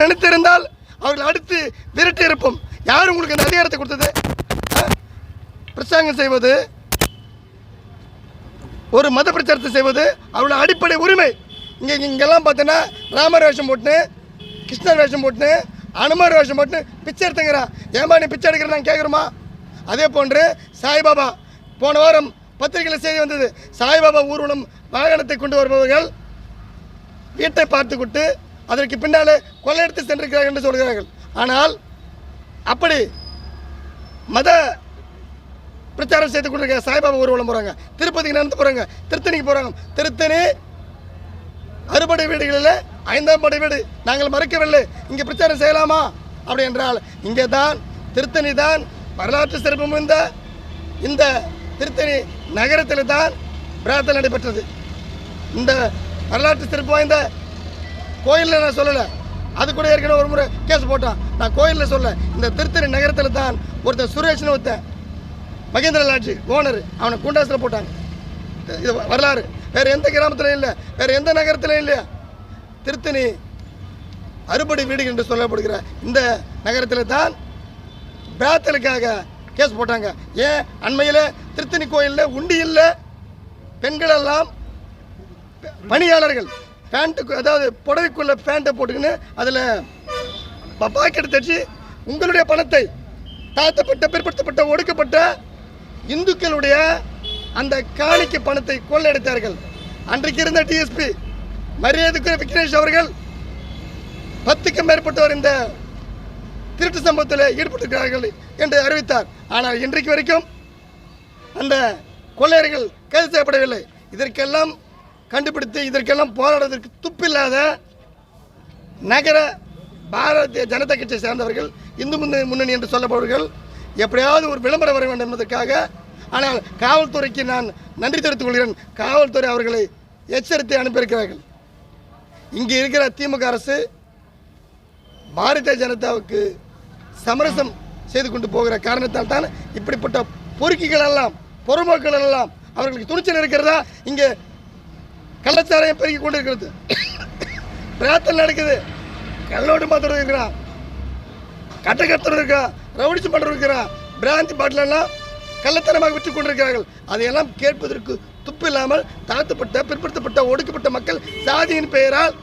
நினைத்திருந்தால் அவர்கள் அடுத்து விரட்டி இருப்போம் யார் உங்களுக்கு அந்த அதிகாரத்தை கொடுத்தது? ஆ? பிரச்சாங்கம் செய்வது. ஒரு மத பிரச்சாரத்தை செய்வது. அவரோட அடிப்படை உரிமை. இங்கே இங்கெல்லாம் பார்த்தோன்னா ராமர் வேஷம் போட்டுன்னு கிருஷ்ணர் வேஷம் போட்டுன்னு அனுமார் வேஷம் போட்டுன்னு பிச்சை எடுத்துங்கிறான் ஏமா நீ பிச்சை எடுக்கிற நான் கேட்குறோமா? அதே போன்று சாய்பாபா போன வாரம் பத்திரிகையில் செய்தி வந்தது. சாய்பாபா ஊர்வலம் வாகனத்தை கொண்டு வருபவர்கள் வீட்டை பார்த்துக்கிட்டு அதற்கு பின்னாலே கொள்ளையடித்து சென்றிருக்கிறார்கள் என்று சொல்கிறார்கள். ஆனால் அப்படி மத பிரச்சாரம் செய்து கொண்டிருக்க சாய்பாபா ஊர்வலம் போகிறாங்க திருப்பதிக்கு நடந்து போகிறாங்க திருத்தணிக்கு போகிறாங்க திருத்தணி அறுபடை வீடுகளில் ஐந்தாம் படை வீடு. நாங்கள் மறுக்கவில்லை. இங்கே பிரச்சாரம் செய்யலாமா? அப்படி என்றால் இங்கே தான் திருத்தணி தான் வரலாற்று சிறப்பு மிகுந்த இந்த திருத்தணி நகரத்தில் தான் பிரார்த்தனை நடைபெற்றது. இந்த வரலாற்று சிறப்பு வாய்ந்த கோயிலில் நான் சொல்லலை. அது கூட ஏற்கனவே ஒரு முறை கேஸ் போட்டான். நான் கோயிலில் சொல்ல இந்த திருத்தணி நகரத்தில் தான் ஒருத்தர் சுரேஷ்னு ஒருத்தன் மகேந்திர லாட்ஜி ஓனர் அவனை குண்டாசில் போட்டாங்க. இது வரலாறு. வேறு எந்த கிராமத்திலையும் இல்லை. வேறு எந்த நகரத்திலையும் இல்லையா? திருத்தணி அறுபடை வீடு என்று சொல்லப்படுகிற இந்த நகரத்தில் தான் பேத்தலுக்காக கேஸ் போட்டாங்க. ஏன்? அண்மையில் திருத்தணி கோயிலில் உண்டி இல்லை பெண்களெல்லாம் பணியாளர்கள் பேண்ட்டுக்கு அதாவது புடவைக்குள்ள பேண்ட்டை போட்டுக்கின்னு அதில் பாக்கெட் தச்சு உங்களுடைய பணத்தை தாழ்த்தப்பட்ட பிற்படுத்தப்பட்ட ஒடுக்கப்பட்ட இந்துக்களுடைய அந்த காணிக்கு பணத்தை கொள்ளையடித்தார்கள். அன்றைக்கு இருந்த டிஎஸ்பி மரியாதைக்குரிய விக்னேஷ் அவர்கள் பத்துக்கும் மேற்பட்டவர் இந்த திருட்டு சம்பவத்தில் ஈடுபட்டிருக்கிறார்கள் என்று அறிவித்தார். ஆனால் இன்றைக்கு வரைக்கும் அந்த கொள்ளையர்கள் கைது செய்யப்படவில்லை. இதற்கெல்லாம் கண்டுபிடித்து இதற்கெல்லாம் போராடுவதற்கு துப்பில்லாத நகர பாரதிய ஜனதா கட்சியை சேர்ந்தவர்கள் இந்து முன்னணி முன்னணி என்று சொல்லப்படுவர்கள் எப்படியாவது ஒரு விளம்பரம் வர வேண்டும் என்பதற்காக ஆனால் காவல்துறைக்கு நான் நன்றி தெரிவித்துக் கொள்கிறேன். காவல்துறை அவர்களை எச்சரித்து அனுப்பியிருக்கிறார்கள். இங்கே இருக்கிற திமுக அரசு பாரதிய ஜனதாவுக்கு சமரசம் செய்து கொண்டு போகிற காரணத்தால் தான் இப்படிப்பட்ட பொறுக்கிகள் எல்லாம் பொறுமக்கள் எல்லாம் அவர்களுக்கு துணிச்சல் இருக்கிறதா? இங்கே கள்ளச்சாராயம் பெருகி கொண்டு இருக்கிறது பிரார்த்தனை நடக்குது. கல்லோடு மாத்திரம் இருக்கிறான் கட்ட கட்டுறது இருக்கா. ரவுடிச்சு பண்ணுறது இருக்கிறான் பிராந்தி பாட்டிலெல்லாம் கள்ளத்தனமாக விற்று கொண்டிருக்கிறார்கள். அதையெல்லாம் கேட்பதற்கு துப்பு இல்லாமல் தாழ்த்தப்பட்ட பிற்படுத்தப்பட்ட ஒடுக்கப்பட்ட மக்கள் சாதியின் பெயரால்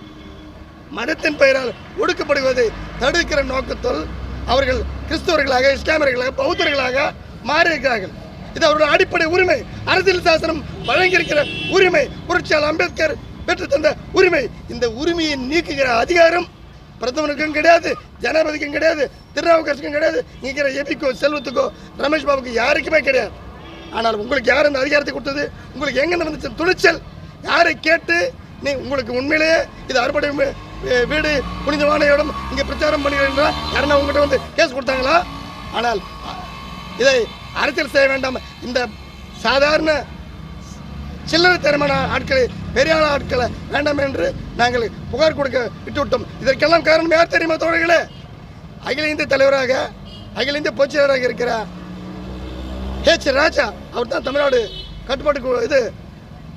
மதத்தின் பெயரால் ஒடுக்கப்படுவதை தடுக்கிற நோக்கத்தில் அவர்கள் கிறிஸ்தவர்களாக இஸ்லாமியர்களாக பௌத்தர்களாக மாறியிருக்கிறார்கள். இது அவருடைய அடிப்படை உரிமை. அரசியல் சாசனம் வழங்கியிருக்கிற உரிமை. புரட்சியாளர் அம்பேத்கர் பெற்று தந்த உரிமை. இந்த உரிமையை நீக்குகிற அதிகாரம் பிரதமருக்கும் கிடையாது ஜனாதிபதிக்கும் கிடையாது திருநாவுக்கரசுக்கும் கிடையாது. நீக்கிற இருக்கிற எபிக்கோ செல்வத்துக்கோ ரமேஷ் பாபுக்கு யாருக்குமே கிடையாது. ஆனால் உங்களுக்கு யார் இந்த அதிகாரத்தை கொடுத்தது? உங்களுக்கு எங்கேருந்து வந்துச்சு துணிச்சல்? யாரை கேட்டு நீ உங்களுக்கு உண்மையிலேயே இது அறுபடை வீடு புனிதமான இடம் இங்கே பிரச்சாரம் பண்ணுகிறீங்களா யாருன்னா உங்கள்கிட்ட வந்து கேஸ் கொடுத்தாங்களா? ஆனால் இதை அரசியல் செய்ய வேண்டாம். இந்த சாதாரண சில்லறை திறமையான ஆட்களை பெரியாள ஆட்களை வேண்டாம் என்று நாங்கள் புகார் கொடுக்க விட்டுவிட்டோம். இதற்கெல்லாம் காரணம் யார் தெரியுமா தோழர்களே? அகில இந்திய தலைவராக அகில இந்திய பொதுச் செயலராக இருக்கிற ஹெச் ராஜா அவர் தான் தமிழ்நாடு கட்டுப்பாட்டு குழு இது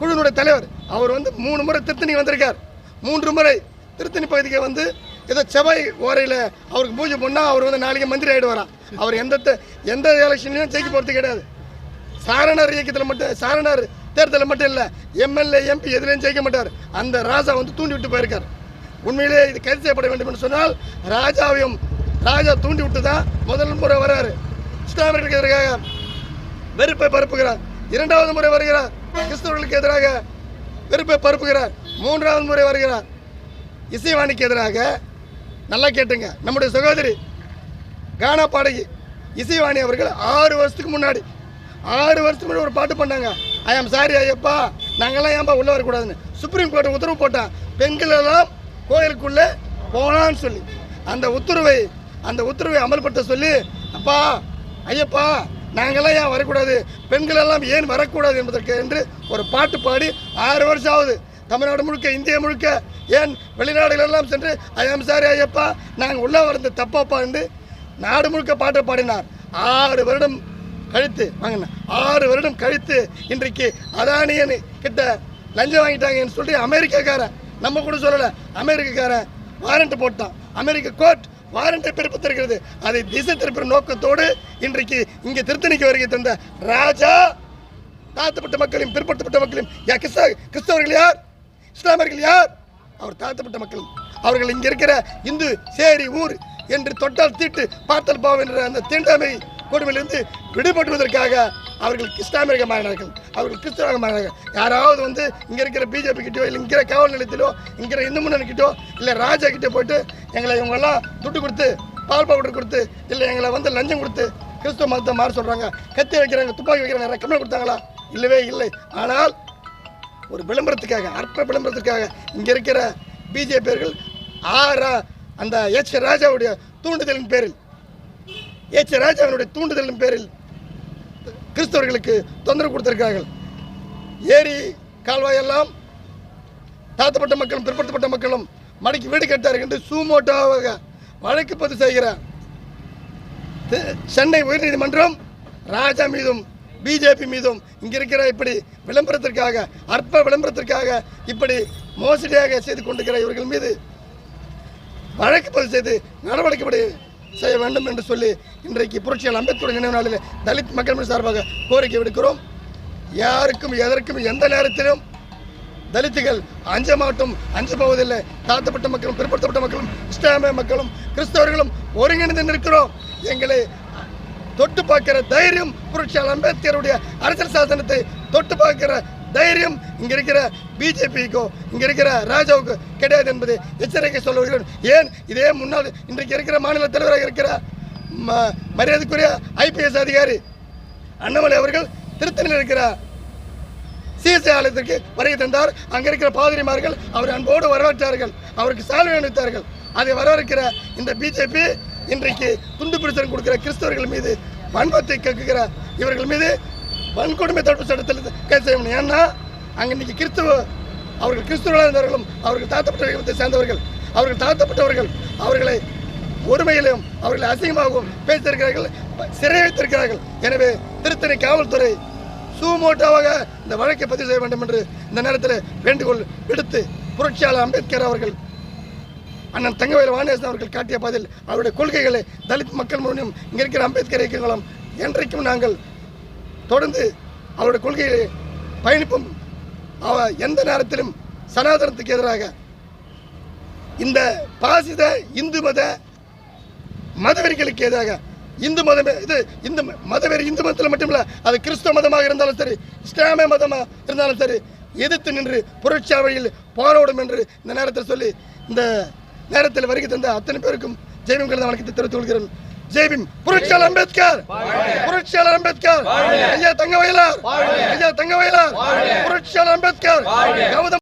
குழுவினுடைய தலைவர். அவர் வந்து மூணு முறை திருத்தணி வந்திருக்கார். மூன்று முறை திருத்தணி பகுதிக்கு வந்து ஏதோ செவ்வாய் ஓரையில் அவருக்கு பூஜை பண்ணால் அவர் வந்து நாளைக்கு மந்திரி ஆகிடுவாராம் அவர் எந்த எந்த எலெக்ஷன்லையும் ஜெயிக்க போகிறது கிடையாது. சாரணர் இயக்கத்தில் மட்டும் சாரணர் தேர்தலில் மட்டும் இல்லை எம்எல்ஏ எம்பி எதுலேயும் ஜெயிக்க மாட்டார். அந்த ராஜா வந்து தூண்டி விட்டு போயிருக்கார். உண்மையிலே இது கைது செய்யப்பட வேண்டும் என்று சொன்னால் ராஜாவையும் ராஜா தூண்டி விட்டு தான் முதல் முறை வர்றாரு. இஸ்லாமியர்களுக்கு எதிராக வெறுப்பை பரப்புகிறார். இரண்டாவது முறை வருகிறார். கிறிஸ்தவர்களுக்கு எதிராக வெறுப்பை பரப்புகிறார். மூன்றாவது முறை வருகிறார். இசைவாணிக்கு எதிராக நல்லா கேட்டுங்க. நம்முடைய சகோதரி கானா பாடகி இசைவாணி அவர்கள் ஆறு வருஷத்துக்கு முன்னாடி ஆறு வருஷத்துக்கு முன்னாடி ஒரு பாட்டு பண்ணாங்க. ஐ ஆம் சாரி ஐயப்பா நாங்கள்லாம் ஏன்பா உள்ளே வரக்கூடாதுன்னு. சுப்ரீம் கோர்ட் உத்தரவு போட்டான். பெண்களெல்லாம் கோயிலுக்குள்ளே போகலான்னு சொல்லி. அந்த உத்தரவை அந்த உத்தரவை அமல்படுத்த சொல்லி அப்பா ஐயப்பா நாங்கள்லாம் ஏன் வரக்கூடாது? பெண்களெல்லாம் ஏன் வரக்கூடாது என்பதற்கு என்று ஒரு பாட்டு பாடி ஆறு வருஷம் ஆகுது. தமிழ்நாடு முழுக்க இந்தியா முழுக்க ஏன் வெளிநாடுகளெல்லாம் சென்று ஐயம் சாரி ஐயப்பா நாங்கள் உள்ளே வரது தப்பாப்பா என்று நாடு முழுக்க பாட்டு பாடினார். ஆறு வருடம் கழித்து வாங்கினேன் ஆறு வருடம் கழித்து இன்றைக்கு அதானியன் கிட்ட லஞ்சம் வாங்கிட்டாங்கன்னு சொல்லி அமெரிக்காக்காரன் நம்ம கூட சொல்லலை அமெரிக்காக்காரன் வாரண்ட் போட்டான். அமெரிக்க கோர்ட் வாரண்டை பிறப்பித்திருக்கிறது அதை திசை திருப்புற நோக்கத்தோடு இன்றைக்கு இங்கே திருத்தணிக்கு வருகை தந்த ராஜா தாழ்த்தப்பட்ட மக்களையும் பிற்படுத்தப்பட்ட மக்களையும் கிறிஸ்தவர்கள் யார்? இஸ்லாமியர்கள் யார்? அவர் தாழ்த்தப்பட்ட மக்கள். அவர்கள் இங்கே இருக்கிற இந்து சேரி ஊர் என்று தொட்டால் தீட்டு பார்த்தல் பாவம் என்ற அந்த தீண்டாமை கொடுமையிலிருந்து விடுபட்டுவதற்காக அவர்கள் இஸ்லாமியர்கள் மாறினார்கள். அவர்கள் கிறிஸ்தவர்கள் மாறினார்கள். யாராவது வந்து இங்கே இருக்கிற பிஜேபி கிட்டோ இல்லை இங்கே காவல் நிலையத்திலோ இங்கே இந்து முன்னணி கிட்டோ இல்லை ராஜா கிட்டே போயிட்டு எங்களை இவங்கெல்லாம் துட்டு கொடுத்து பால் பவுடர் கொடுத்து இல்லை எங்களை வந்து லஞ்சம் கொடுத்து கிறிஸ்துவ மதத்தை மாற சொல்கிறாங்க கத்தி வைக்கிறாங்க துப்பாக்கி வைக்கிறாங்க ரெக்கமெண்ட் கொடுத்தாங்களா? இல்லவே இல்லை. ஆனால் ஒரு விளம்பரத்துக்காக அற்ப விளம்பரத்துக்காக இங்கே இருக்கிற பிஜேபியர்கள் ஆரா அந்த எச் ராஜாவுடைய தூண்டுதலின் பேரில் எச் ராஜாவினுடைய தூண்டுதலின் பேரில் கிறிஸ்தவர்களுக்கு தொந்தரவு கொடுத்திருக்கிறார்கள். ஏரி கால்வாயெல்லாம் தாத்தப்பட்ட மக்களும் பிற்படுத்தப்பட்ட மக்களும் மடக்கி வீடு கட்டார்கள் என்று சூமோட்டோவாக வழக்கு பதிவு செய்கிறார். சென்னை உயர்நீதிமன்றம் ராஜா மீதும் பிஜேபி மீதும் இங்கே இருக்கிற இப்படி விளம்பரத்திற்காக அற்ப விளம்பரத்திற்காக இப்படி மோசடியாக செய்து கொண்டிருக்கிற இவர்கள் மீது வழக்கு பதிவு செய்து நடவடிக்கைப்படி செய்ய வேண்டும் என்று சொல்லி இன்றைக்கு புரட்சியால் அம்பேத்கர் நினைவு நாளில் தலித் மக்கள் மீது சார்பாக கோரிக்கை விடுக்கிறோம். யாருக்கும் எதற்கும் எந்த நேரத்திலும் தலித்துகள் அஞ்ச மாட்டும் அஞ்ச போவதில்லை. தாழ்த்தப்பட்ட மக்களும் பிற்படுத்தப்பட்ட மக்களும் இஸ்லாமிய மக்களும் கிறிஸ்தவர்களும் ஒருங்கிணைந்து நிற்கிறோம். எங்களை தொட்டு பார்க்கிற தைரியம் புரட்சியாளர் அம்பேத்கருடைய அரசியல் சாசனத்தை தொட்டு பார்க்கிற தைரியம் இங்கே இருக்கிற பிஜேபிக்கோ இங்கே இருக்கிற ராஜாவுக்கு கிடையாது என்பதை எச்சரிக்கை சொல்ல வருகிறேன். ஏன்? இதே முன்னாள் இன்றைக்கு இருக்கிற மாநில தலைவராக இருக்கிற ம- மரியாதைக்குரிய ஐபிஎஸ் அதிகாரி அண்ணாமலை அவர்கள் திருத்தணியில் இருக்கிற சிஎஸ்ஐ ஆலயத்திற்கு வருகை தந்தார். அங்கே இருக்கிற பாதிரிமார்கள் அவர் அன்போடு வரவேற்றார்கள். அவருக்கு சால்வை அளித்தார்கள் அதை வரவேற்கிற இந்த பிஜேபி இன்றைக்கு துண்டு பிரச்சனை கொடுக்கிற கிறிஸ்தவர்கள் மீது வன்மத்தை கக்குகிற இவர்கள் மீது வன்கொடுமை தடுப்பு சட்டத்தில் கைது செய்ய முடியும். ஏன்னா அங்க இன்னைக்கு கிறிஸ்துவ அவர்கள் கிறிஸ்தவர்களாக இருந்தவர்களும் அவர்கள் தாழ்த்தப்பட்ட சேர்ந்தவர்கள் அவர்கள் தாழ்த்தப்பட்டவர்கள் அவர்களை ஒருமையிலும் அவர்களை அசிங்கமாகவும் பேசியிருக்கிறார்கள் சிறை வைத்திருக்கிறார்கள். எனவே திருத்தணி காவல்துறை சூமோட்டோவாக இந்த வழக்கை பதிவு செய்ய வேண்டும் என்று இந்த நேரத்தில் வேண்டுகோள் விடுத்து புரட்சியாளர் அம்பேத்கர் அவர்கள் அண்ணன் தங்கவேல் வாணேசன் அவர்கள் காட்டிய பதில் அவருடைய கொள்கைகளை தலித் மக்கள் முழுவதும் இங்கே இருக்கிற அம்பேத்கர் இயக்கங்களும் என்றைக்கும் நாங்கள் தொடர்ந்து அவருடைய கொள்கைகளை பயணிப்போம். அவ எந்த நேரத்திலும் சனாதனத்துக்கு எதிராக இந்த பாசித இந்து மத மதவெறிகளுக்கு எதிராக இந்து மதம் இது இந்து ம- மதவெறி இந்து மதத்தில் மட்டுமில்ல அது கிறிஸ்தவ மதமாக இருந்தாலும் சரி இஸ்லாமிய மதமாக இருந்தாலும் சரி எதிர்த்து நின்று புரட்சி வழியில் போராடும் என்று இந்த நேரத்தில் சொல்லி இந்த நேரத்தில் வருகை தந்த அத்தனை பேருக்கும் ஜெய்பீம் கலந்த வணக்கத்தை தெரிவித்துக் கொள்கிறேன் ஜெய்பீம் புரட்சியாளர் அம்பேத்கர். புரட்சியாளர் அம்பேத்கர். ஐயா தங்க வயலார் ஐயா தங்க வயலார் புரட்சியாளர் அம்பேத்கர். கௌதம்